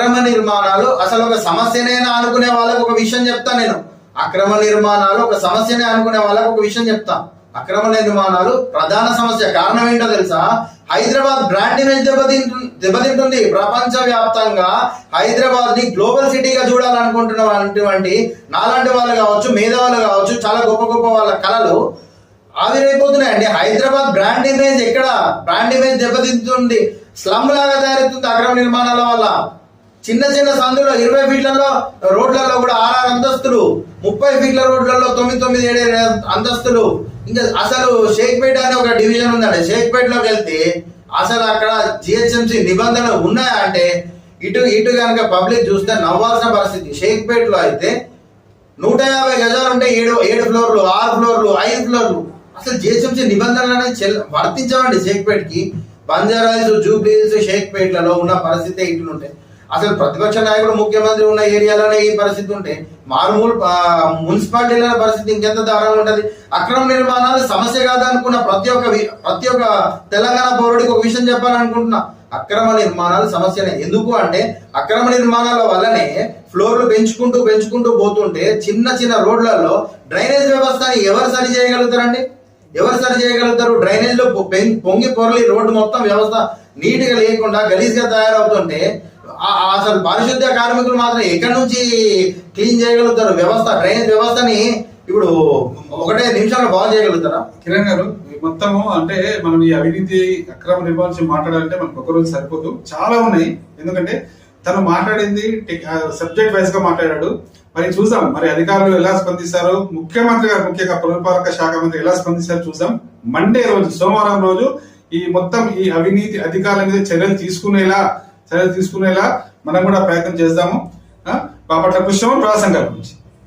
అక్రమ నిర్మాణాలు అసలు ఒక సమస్యనేనా అనుకునే వాళ్ళకు ఒక విషయం చెప్తా నేను. అక్రమ నిర్మాణాలు ఒక సమస్యనే అనుకునే వాళ్ళకు ఒక విషయం చెప్తా. అక్రమ నిర్మాణాలు ప్రధాన సమస్య. కారణం ఏంటో తెలుసా? హైదరాబాద్ బ్రాండ్ ఇమేజ్ దెబ్బతింటు దెబ్బతింటుంది ప్రపంచ వ్యాప్తంగా హైదరాబాద్ని గ్లోబల్ సిటీగా చూడాలనుకుంటున్న అటువంటి నాలాంటి వాళ్ళు కావచ్చు మేధావులు కావచ్చు చాలా గొప్ప గొప్ప వాళ్ళ కళలు ఆవిరైపోతున్నాయండి. హైదరాబాద్ బ్రాండ్ ఇమేజ్ ఎక్కడ? బ్రాండ్ ఇమేజ్ దెబ్బతింటుంది. స్లమ్ లాగా తయారవుతుంది అక్రమ నిర్మాణాల వల్ల. చిన్న చిన్న సందులో ఇరవై ఫీట్లలో రోడ్లలో కూడా ఆరు అంతస్తులు ముప్పై ఫీట్ల రోడ్లలో తొమ్మిది తొమ్మిది ఏడు ఏడు అంతస్తులు. ఇంకా అసలు షేక్పేట అనే ఒక డివిజన్ ఉందండి. షేక్పేటలోకి వెళ్తే అసలు అక్కడ జిహెచ్ఎంసి నిబంధనలు ఉన్నాయా అంటే ఇటు ఇటు కనుక పబ్లిక్ చూస్తే నవ్వాల్సిన పరిస్థితి. షేక్పేటలో అయితే నూట యాభై గజాలు ఉంటే ఏడు ఏడు ఫ్లోర్లు ఆరు ఫ్లోర్లు ఐదు ఫ్లోర్లు. అసలు జిహెచ్ఎంసీ నిబంధనలు అనేది చెల్- వర్తించవండి షేక్పేట్కి. బంజారాయిల్స్ జూబ్లీస్ షేక్పేట్లలో ఉన్న పరిస్థితి ఇట్లుంటాయి. అసలు ప్రతిపక్ష నాయకుడు ముఖ్యమంత్రి ఉన్న ఏరియాలోనే ఈ పరిస్థితి ఉంటే మారుమూలు మున్సిపాలిటీల పరిస్థితి ఇంకెంత దారుణంగా ఉంటుంది? అక్రమ నిర్మాణాలు సమస్య కాదనుకున్న ప్రతి ఒక్క ప్రతి ఒక్క తెలంగాణ పౌరుడికి ఒక విషయం చెప్పాలనుకుంటున్నా. అక్రమ నిర్మాణాలు సమస్యనే. ఎందుకు అంటే అక్రమ నిర్మాణాల వల్లనే ఫ్లోర్లు పెంచుకుంటూ పెంచుకుంటూ పోతుంటే చిన్న చిన్న రోడ్లలో డ్రైనేజ్ వ్యవస్థని ఎవరు సరి చేయగలుగుతారండి? ఎవరు సరి చేయగలుగుతారు? డ్రైనేజ్లో పొంగి పొరలి రోడ్డు మొత్తం వ్యవస్థ నీట్గా లేకుండా గలీజ్గా తయారవుతుంటే అసలు పారిశుద్ధ్య కార్మికులు మాత్రం ఎక్కడి నుంచి క్లీన్ చేయగలుగుతారు? వ్యవస్థ డ్రైనేజ్ వ్యవస్థని ఇప్పుడు ఒకటే నిమిషాల్లో బాగు చేయగలుగుతారా? కిరణ్ గారు మొత్తము అంటే మనం ఈ అవినీతి అక్రమ నిర్మాణం మాట్లాడాలంటే మనకు ఒకరోజు సరిపోదు. చాలా ఉన్నాయి. ఎందుకంటే తను మాట్లాడింది సబ్జెక్ట్ వైజ్గా మాట్లాడాడు. మరి చూసాం మరి అధికారులు ఎలా స్పందిస్తారు? ముఖ్యమంత్రి గారు ముఖ్యంగా పురపాలక శాఖ మంత్రి ఎలా స్పందిస్తారు చూద్దాం. మండే రోజు సోమవారం రోజు ఈ మొత్తం ఈ అవినీతి అధికారుల మీద చర్యలు తీసుకునేలా చర్యలు తీసుకునేలా మనం కూడా ప్రయత్నం చేద్దాము. బాపట్ల పుష్పం ప్రాసంగాల గురించి